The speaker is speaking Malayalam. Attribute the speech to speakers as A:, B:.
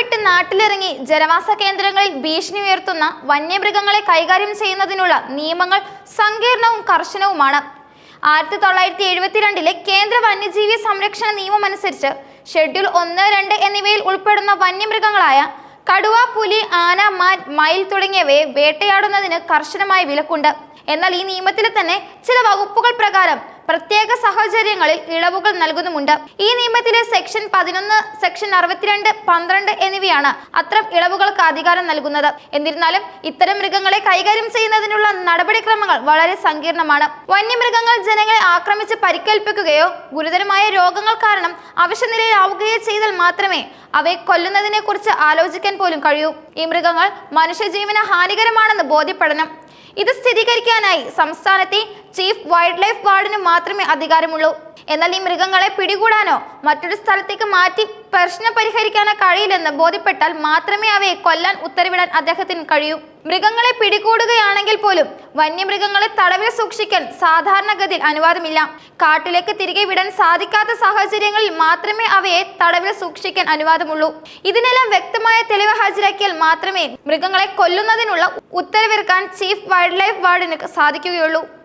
A: വിട്ട് നാട്ടിലിറങ്ങി ജനവാസ കേന്ദ്രങ്ങളിൽ ഭീഷണി ഉയർത്തുന്ന വന്യമൃഗങ്ങളെ കൈകാര്യം ചെയ്യുന്നതിനുള്ള നിയമങ്ങൾ സങ്കീർണവും കർശനവുമാണ്. ആയിരത്തി തൊള്ളായിരത്തി എഴുപത്തിരണ്ടിലെ കേന്ദ്ര വന്യജീവി സംരക്ഷണ നിയമം അനുസരിച്ച് ഷെഡ്യൂൾ ഒന്ന് രണ്ട് എന്നിവയിൽ ഉൾപ്പെടുന്ന വന്യമൃഗങ്ങളായ കടുവ പുലി ആന മാൻ മയിൽ തുടങ്ങിയവയെ വേട്ടയാടുന്നതിന് കർശനമായ വിലക്കുണ്ട്. എന്നാൽ ഈ നിയമത്തിൽ തന്നെ ചില പ്രത്യേക സാഹചര്യങ്ങളിൽ ഇളവുകൾ നൽകുന്നുമുണ്ട്. ഈ നിയമത്തിലെ സെക്ഷൻ പതിനൊന്ന് സെക്ഷൻ അറുപത്തിരണ്ട് പന്ത്രണ്ട് എന്നിവയാണ് അത്തരം ഇളവുകൾക്ക് അധികാരം നൽകുന്നത്. എന്നിരുന്നാലും ഇത്തരം മൃഗങ്ങളെ കൈകാര്യം ചെയ്യുന്നതിനുള്ള നടപടിക്രമങ്ങൾ വളരെ സങ്കീർണമാണ്. വന്യമൃഗങ്ങൾ ജനങ്ങളെ ആക്രമിച്ച് പരിക്കേൽപ്പിക്കുകയോ ഗുരുതരമായ രോഗങ്ങൾ കാരണം അവശനിലയിലാവുകയോ ചെയ്താൽ മാത്രമേ അവയെ കൊല്ലുന്നതിനെ കുറിച്ച് ആലോചിക്കാൻ പോലും കഴിയൂ. ഈ മൃഗങ്ങൾ മനുഷ്യജീവന ഹാനികരമാണെന്ന് ബോധ്യപ്പെടണം. ഇത് സ്ഥിരീകരിക്കാനായി സംസ്ഥാനത്തെ ചീഫ് വൈൽഡ് ലൈഫ് ഗാർഡിന് മാത്രമേ അധികാരമുള്ളൂ. എന്നാൽ ഈ മൃഗങ്ങളെ പിടികൂടാനോ മറ്റൊരു സ്ഥലത്തേക്ക് മാറ്റി പ്രശ്നം പരിഹരിക്കാനോ കഴിയില്ലെന്ന് ബോധ്യപ്പെട്ടാൽ മാത്രമേ അവയെ കൊല്ലാൻ ഉത്തരവിടാൻ അദ്ദേഹത്തിന് കഴിയൂ. മൃഗങ്ങളെ പിടികൂടുകയാണെങ്കിൽ പോലും വന്യമൃഗങ്ങളെ തടവിൽ സൂക്ഷിക്കാൻ സാധാരണഗതിയിൽ അനുവാദമില്ല. കാട്ടിലേക്ക് തിരികെ വിടാൻ സാധിക്കാത്ത സാഹചര്യങ്ങളിൽ മാത്രമേ അവയെ തടവിൽ സൂക്ഷിക്കാൻ അനുവാദമുള്ളൂ. ഇതിനെല്ലാം വ്യക്തമായ തെളിവ് ഹാജരാക്കിയാൽ മാത്രമേ മൃഗങ്ങളെ കൊല്ലുന്നതിനുള്ള ഉത്തരവിറക്കാൻ ചീഫ് വൈൽഡ് ലൈഫ് വാർഡിന് സാധിക്കുകയുള്ളൂ.